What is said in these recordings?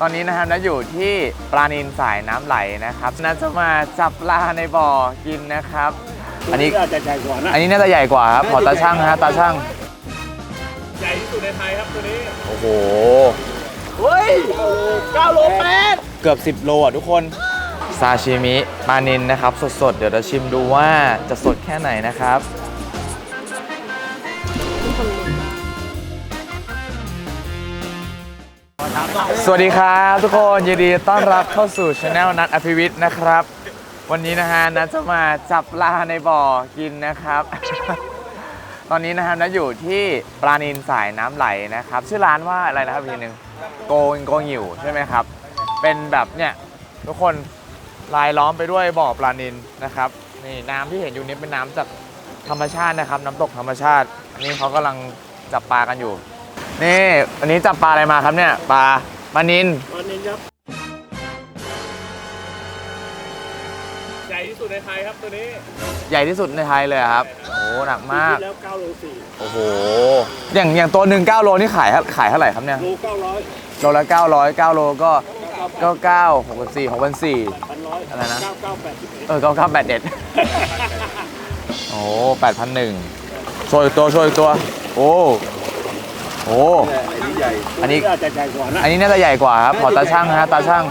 ตอนนี้นะครับนะอยู่ที่ปลานินสายน้ำไหลนะครับนะจะมาจับปลาในบ่อกินนะครับ อันนี้อาจจะใหญ่กว่านะอันนี้น่าจะใหญ่กว่าครับขอตาช่างนะฮะตาช่าง ใหญ่ที่สุดในไทยครับตัวนี้โอ้โหเฮ้ย9โลแปดเกือบ 10 โลอะทุกคนซาชิมิปลานินนะครับ สดๆ เดี๋ยวเราชิมดูว่าจะสดแค่ไหนนะครับ สวัสดีครับทุกคนยินดีต้อนรับเข้าสู่ช anel นัทอภิวิทย์นะครับ วันนี้นะฮะนัทจะมาจับปลาในบ่อกินนะครับ ตอนนี้นะครับนัทอยู่ที่ปลานินสายน้ำไหลนะครับ ชื่อร้านว่าอะไรนะครับพี่หนึ่งโกงโกงหิวใช่ไหมครับ เป็นแบบเนี่ยทุกคนลายล้อมไปด้วยบ่อปลานินนะครับนี่น้ำที่เห็นอยู่นี้เป็นน้ำจากธรรมชาตินะครับ น้ำตกธรรมชาติอันนี่เขากำลังจับปลากันอยู่ นี่อันนี้จับปลาอะไรมาครับเนี่ยปลาปลานินตอนนี้ครับ ใหญ่ที่สุดในไทยครับตัวนี้ใหญ่ที่สุดในไทยเลยอะครับโอ้โหหนักมากปีที่แล้ว9โล4โอ้โหอย่างอย่างตัวหนึ่ง9โลนี่ขายขายเท่าไหร่ครับเนี่ยโล900โลละ900 9โลก็99 64 6,400 1,100อะไรนะ 9981เออ9981โอ้แปดพันหนึ่งโชว์อีกตัวโชว์อีกตัว โอ้ โหอันนี้ใหญ่อันนี้อาจจะใหญ่กว่านะอันนี้น่าจะใหญ่กว่าครับขอตาช่างนะฮะตาช่าง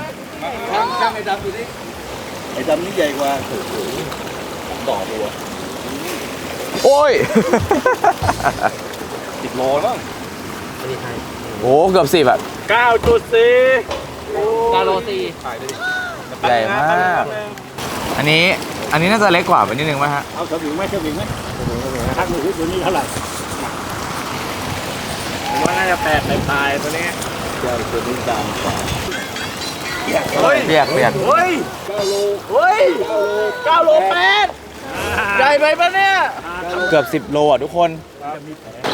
ช่างช่างไอ้ดำตัวนี้ไอ้ดำนี่ใหญ่กว่าต่อตัวโอ้ยสิบโลแล้วโอ้เกือบสิบอะ9.4กาโลซีใหญ่มากอันนี้อันนี้น่าจะเล็กกว่าไปนิดนึงไหมฮะเอาสวิงไหมสวิงไหมทักมือถือตัวนี้เท่าไหร่ ผมว่าน่าจะแปดในปลายตัวนี้เจ้าตัวนี้ดำกว่าเฮ้ยเรียกเรียกเฮ้ยเก้าโลเฮ้ยเก้าโลแปดใหญ่ไปปะเนี่ย เกือบสิบโลอะทุกคน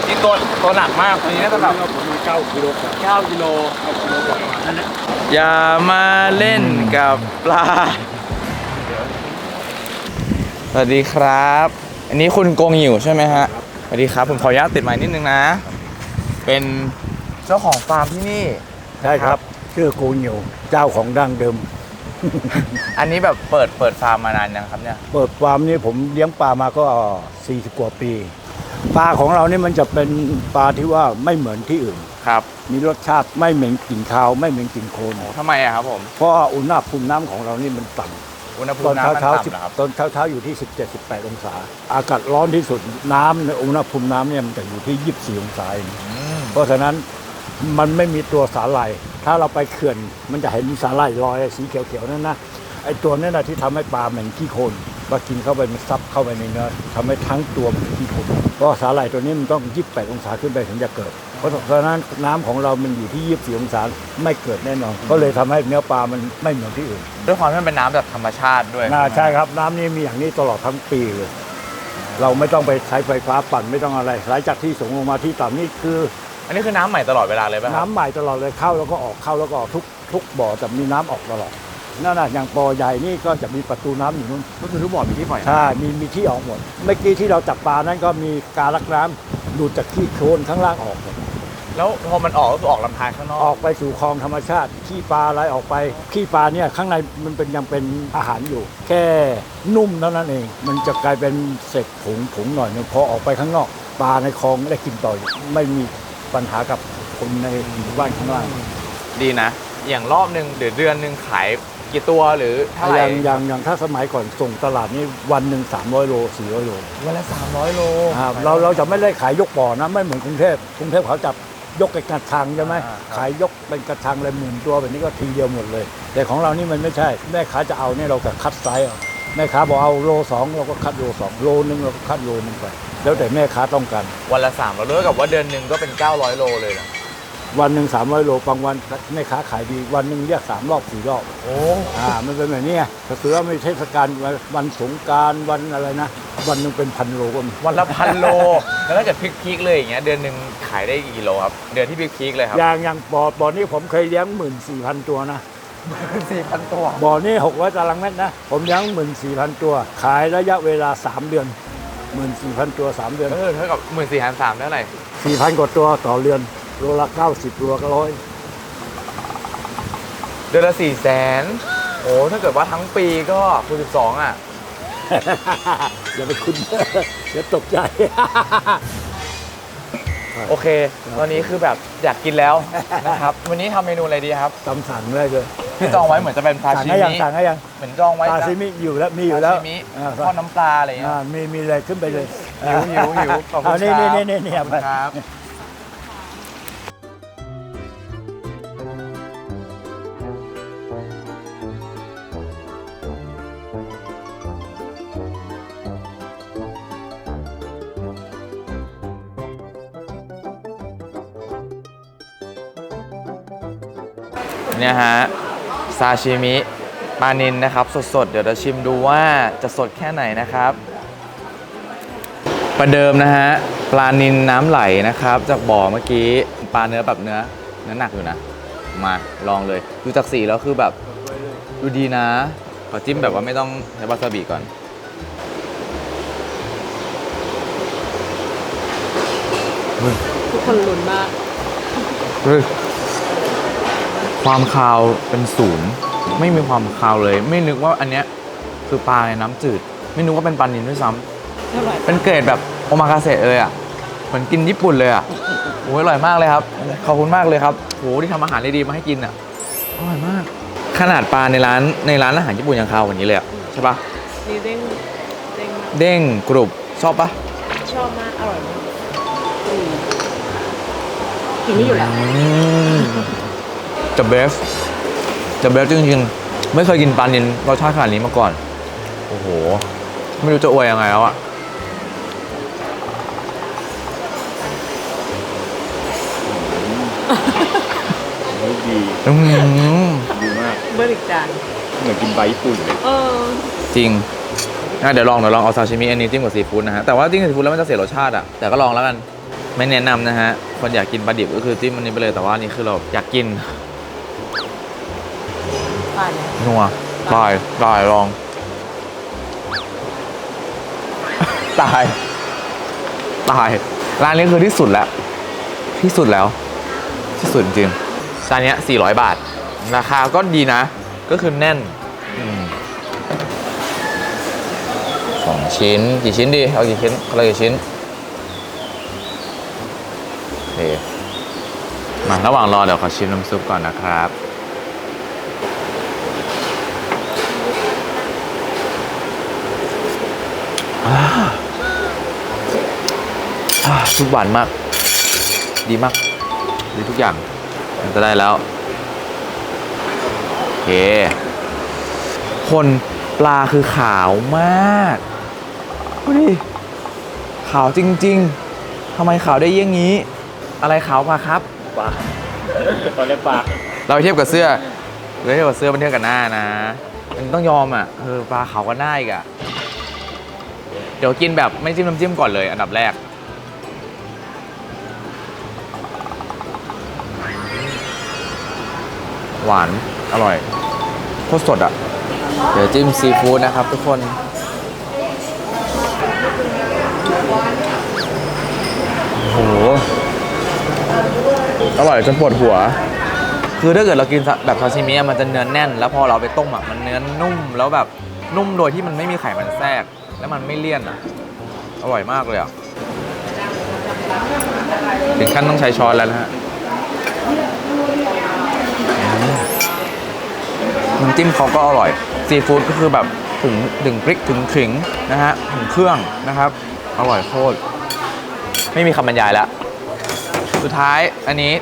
นี่ตัวตัวหนักมากตัวนี้น่าจะแบบผมมีเก้ากิโลกว่า9กิโลอย่ามาเล่นกับปลา สวัสดีครับ อันนี้คุณโกงหิวใช่ไหมฮะ สวัสดีครับ ผมขออนุญาตติดไม้นิดนึงนะ เป็นเจ้าของฟาร์มที่นี่ ใช่ครับ ชื่อกูเหนียวเจ้าของดั้งเดิม อันนี้แบบเปิดเปิดฟาร์มมานานยังครับเนี่ย เปิดฟาร์มนี่ผมเลี้ยงปลามาก็ 40 กว่าปี ปลาของเรานี่มันจะเป็นปลาที่ว่าไม่เหมือนที่อื่น ครับมีรสชาติไม่เหม็นกลิ่นคาวไม่เหม็นกลิ่นโคลนทำไมอะครับผม เพราะว่าอุณหภูมิน้ำของเรานี่มันต่ำ อุณหภูตอมินน้ำมันเช้าต่ำๆสิบนะครับ ตอนเช้าเช้าๆอยู่ที่ 17 18 องศา อากาศร้อนที่สุดน้ำในอุณหภูมิน้ำเนี่ยมันจะอยู่ที่ 24 องศาเองอืม เพราะฉะนั้นมันไม่มีตัวสาหร่าย ถ้าเราไปเขื่อนมันจะเห็นสาหร่ายลอยสีเขียวๆนั่นนะไอตัวนั่นนะที่ทำให้ปลาเหม็นขี้โคลนพอกินเข้าไปมันซับเข้าไปในเนื้อทำให้ทั้งตัวมันเป็นขี้โคลนเพราะสาหร่ายตัวนี้มันต้อง28องศาขึ้นไปถึงจะเกิด เพราะฉะนั้นน้ำของเรามันอยู่ที่24องศาไม่เกิดแน่นอน ก็เลยทำให้เนื้อปลามันไม่เหมือนที่อื่น ด้วยความที่มันเป็นน้ำแบบธรรมชาติด้วยน่าใช่ครับน้ำนี่มีอย่างนี้ตลอดทั้งปีเลยเราไม่ต้องไปใช้ไฟฟ้าปั่นไม่ต้องอะไรไหลจากที่สูงลงมาที่ต่ำนี่คือ อันนี้คือน้ำใหม่ตลอดเวลาเลยป่ะครับน้ำใหม่ตลอดเลยเข้าแล้วก็ออกเข้าแล้วก็ออกทุกทุกบ่อจะมีน้ำออกตลอดนั่นน่ะอย่างบ่อใหญ่นี่ก็จะมีประตูน้ำอยู่นู้นก็คือทุกบ่อมีที่ปล่อยน้ำใช่มีมีที่ออกหมดเมื่อกี้ที่เราจับปลานั้นก็มีการลักน้ำดูดจากขี้โคลนข้างล่างออกหมดแล้วพอมันออกก็คือออกลำธารข้างนออกอกไปสู่คลองธรรมชาติขี้ปลาอะไรออกไปขี้ปลาเนี่ยข้างในมันเป็นยังเป็นอาหารอยู่ แค่นุ่มเท่านั้นเอง มันจะกลายเป็นเศษผงผงหน่อยนึงพอออกไปข้างนอก ปลาในคลองได้กินต่ออยู่ไม่มี ปัญหากับคนในหมู่บ้านข้างล่างดีนะ อย่างรอบหนึ่งหรือเดือนหนึ่งขายกี่ตัวหรือเท่าไหอร่ย่างอย่างอย่างถ้าสมัยก่อนส่งตลาดนี่วันหนึ่ง300โล400โลวันละ300 โลครับเราเราจะไม่ได้ขายยกบ่อนะไม่เหมือนกรุงเทพกรุงเทพเขาจับยกเป็นกระชังใช่ไหมอ่าครับขายยกเป็นกระชังเลยหมื่นตัวแบบนี้ก็ทีเดียวหมดเลย แต่ของเรานี่มันไม่ใช่แม่ค้าจะเอาเนี่ยเราก็คัดไซส์เอา แม่ค้าบอกเอาโลสองเราก็คัดโลสองโลนึงเราก็คัดโลนึงไป แล้วแต่แม่ค้าต้องการ วันละ300โลเท่ากับว่าเดือนหนึ่งก็เป็น 900 โลเลยนะวันหนึ่ง300โลบางวันแม่ค้าขายดี วันหนึ่งเรียกสามรอบสี่รอบโอ้อ่ามันเป็นแบบนี้ไงก็คือว่าไม่เทศกาลวันสงกรารวันอะไรนะ วันหนึงเป็นพันโลก็มีวันละพันโล แล้วถ้าเกิดพีคๆเลยอย่างเงี้ยเดือนหนึ่งขายได้กี่กิโลครับ เดือนที่พีคๆเลยครับ อย่างอย่างบ่อบ่อนี้ผมเคยเลี้ยงหมื่นสี่พันตัวนะ 4,000ตัว บ่อนี้หกร้อยตารางเมตรนะ ผมเลี้ยงหมื่นสี่พันตัว ขายระยะเวลาสามเดือนหมื่นสี่พันตัวสามเดือนเออเท่ากับ1 4 0 0 3ได้เท่าไหร่สี่พันกว่าตัวต่อเรือนโลละเก้าสิบโลละร้อยเดือนละสี่แสนโอ้ถ้าเกิดว่าทั้งปีก็คูณสิบสองอะ อย่าไปคุณเดี๋ยวตกใจ โอเคตอนนี้คือแบบอยากกินแล้วนะครับ วันนี้ทำเมนูอะไรดีครับตำสั่งได้เลยที่จองไว้เหมือนจะเป็นซาสั่งชิให้ยังมิสั่งให้ยังเหมือนจองไว้ซาซิมิอยู่แล้วมีอยู่แล้วซาชิมิอ่าทอดน้ำปลาอะไรอย่างเงี้ยอ่ามีมีอะไรขึ้นไปเลยหิวหิวหิวขอบคุณเอานี่ครับนี่นี่นี่ขอเอาบไป คุณครับ เนี่ยฮะซาชิมิปลานินนะครับ สดๆ เดี๋ยวเราชิมดูว่าจะสดแค่ไหนนะครับ ประเดิมนะฮะปลานินน้ำไหลนะครับ จากบ่อเมื่อกี้ปลาเนื้อแบบเนื้อเนื้อหนักอยู่นะ มาลองเลยดูจากสีแล้วคือแบบดูดีนะขอจิ้มแบบว่าไม่ต้องใช้วาซาบิก่อนทุกคนลุ้นมากเฮ้ย ความคาวเป็นศูนย์ไม่มีความคาวเลย ไม่นึกว่าอันเนี้ยคือปลาในน้ำจืด ไม่นึกว่าเป็นปลานินด้วยซ้ำอร่อยเป็นเกรดแบบโอมากาเสะเลยอะเหมือนกินญี่ปุ่นเลยอะโอ้ยอร่อยมากเลยครับ ขอบคุณมากเลยครับโหที่ทำอาหารดีๆมาให้กินอะอร่อยมาก ขนาดปลาในร้านในร้านอาหารญี่ปุ่นยังคาวกว่านี้เลยอะใช่ปะนี่เด้งเด้งมากเด้งกรุบชอบปะชอบมาก อร่อยมากอืมกินไม่อยู่แล้ว จะเบฟจะเบฟจริงๆ ไม่เคยกินปลานินรสชาติขนาดนี้มาก่อน โอ้โห ไม่รู้จะอวยยังไงแล้วอะดีอื้อหือดีมากเบอร์อีกจานเหมือนกินใบญี่ปุ่นเลยเออจริงอะเดี๋ยวลองเดี๋ยวลองเอาซาชิมิอันนี้จิ้มกับซีฟู้ดนะฮะ แต่ว่าจิ้มกับซีฟู้ดแล้วมันจะเสียรสชาติอะ แต่ก็ลองแล้วกัน ไม่แนะนำนะฮะ คนอยากกินปลาดิบก็คือจิ้มอันนี้ไปเลย แต่ว่าอันนี่คือเราอยากกินายแล้วนัวตายตายลอง ตาย ตาย ร้านนี้คือที่สุดแล้ว ที่สุดแล้ว ที่สุดจริงจานเนี้ย400 บาท ราคาก็ดีนะ ก็คือแน่นอสองชิ้น กี่ชิ้นดี เอากี่ชิ้นคนละกี่ชิ้นมาระหว่างรอเดี๋ยวขอชิมน้ำซุปก่อนนะครับ อ่าซุปหวานมาก ดีมาก ดีทุกอย่าง มันจะได้แล้ว โอเค คนปลาคือขาวมากดูดิขาวจริง ๆทำไมขาวได้เยี่ยงนี้ อะไรขาวกว่าครับปลาตอนนี้ปลาเราเทียบกับเสื้อเราเทียบกับเสื้อมันเทียบกับหน้านะมันต้องยอมอะเออปลาขาวกว่าหน้าอีกอะ เดี๋ยวกินแบบไม่จิ้มน้ำจิ้มก่อนเลยอันดับแรก หวาน อร่อยโคตรสดอะ เดี๋ยวจิ้มซีฟู้ดนะครับทุกคนโอ้โหอร่อยจนปวดหัว คือถ้าเกิดเรากินแบบซาชิมิมันจะเนื้อแน่น แล้วพอเราไปต้มอะมันเนื้อนุ่มแล้วแบบนุ่มโดยที่มันไม่มีไขมันแทรก แล้วมันไม่เลี่ยนอะ อร่อยมากเลยอะ ถึงขั้นต้องใช้ช้อนแล้วนะฮะน้ำจิ้มเขาก็อร่อย ซีฟู้ดก็คือแบบถึงถึงพริกถึงขิงนะฮะถึงเครื่องนะครับ อร่อยโคตร ไม่มีคำบรรยายแล้ว สุดท้ายอันนี้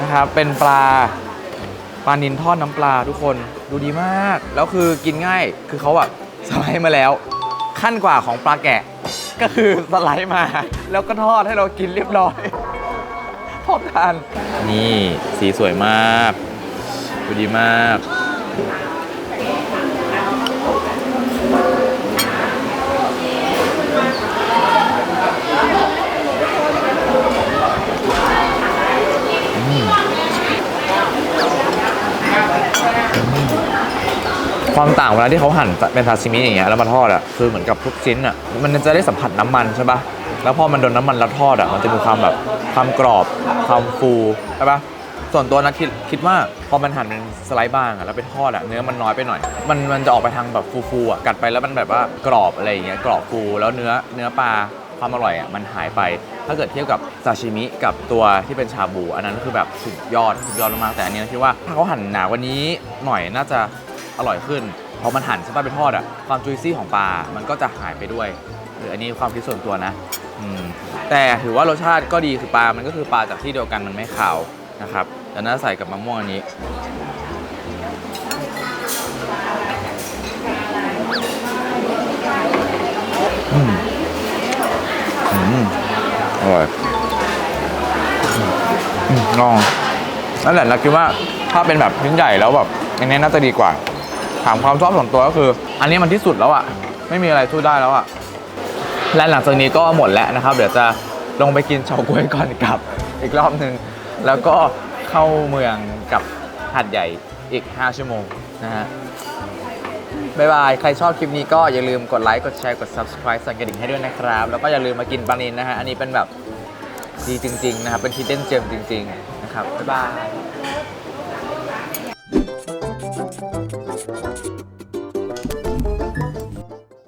นะครับเป็นปลาปลานินทอดน้ำปลาทุกคนดูดีมาก แล้วคือกินง่ายคือเขาแบบ สไลด์มาแล้ว ขั้นกว่าของปลาแกะ ก็คือสไลด์มา แล้วก็ทอดให้เรากินเรียบร้อยทอดทาน นี่สีสวยมากดูดีมาก ความต่างเวลาที่เขาหั่นเป็นซาซิมิอย่างเงี้ยแล้วมาทอดอะคือเหมือนกับทุกชิ้นอะมันจะได้สัมผัสน้ำมันใช่ปะแล้วพอมันโดนน้ำมันแล้วทอดอะมันจะมีความแบบความกรอบความฟูใช่ปะส่วนตัวนะคิดคิดว่าพอมันหั่นเป็นสไลด์บ้างอะแล้วไปทอดอะเนื้อมันน้อยไปหน่อย มันมันจะออกไปทางแบบฟูๆอะกัดไปแล้วมันแบบว่ากรอบอะไรอย่างเงี้ยกรอบฟูแล้วเนื้อเนื้อปลาความอร่อยอะมันหายไป ถ้าเกิดเทียบกับซาชิมิกับตัวที่เป็นชาบู อันนั้นคือแบบสุดยอดสุดยอดมากแต่อันนี้นะคิดว่าถ้าเขาหั่นหนากว่านี้หน่อยน่าจะ อร่อยขึ้นพอมันหั่นใช่ป่ะไปทอดอะความจุยซี่ของปลา มันก็จะหายไปด้วยหรืออันนี้ความคิดส่วนตัวนะอืมแต่ถือว่ารสชาติก็ดีคือปลา มันก็คือปลาจากที่เดียวกันมันไม่ขาวนะครับแต่น่าใส่กับมะม่วงอันนี้อืมอืมอร่อยลองนั่นแหละเราคิดว่าถ้าเป็นแบบชิ้นใหญ่แล้วแบบอันนี้น่าจะดีกว่า ถามความชอบส่วนตัวก็คือ อันนี้มันที่สุดแล้วอะไม่มีอะไรสู้ได้แล้วอะและหลังจากนี้ก็หมดแล้วนะครับ เดี๋ยวจะลงไปกินเฉาก๊วยก่อนกลับอีกรอบหนึ่งแล้วก็เข้าเมืองกับหัดใหญ่อีก 5 ชั่วโมงนะฮะบายบาย ใครชอบคลิปนี้ก็อย่าลืมกดไลค์ กดแชร์ กด subscribe สั่นกระดิ่งให้ด้วยนะครับ แล้วก็อย่าลืมมากินปลานินนะฮะ อันนี้เป็นแบบดีจริง ๆ นะครับ เป็น hidden gem จริง ๆ นะครับ บ๊ายบาย Thank you.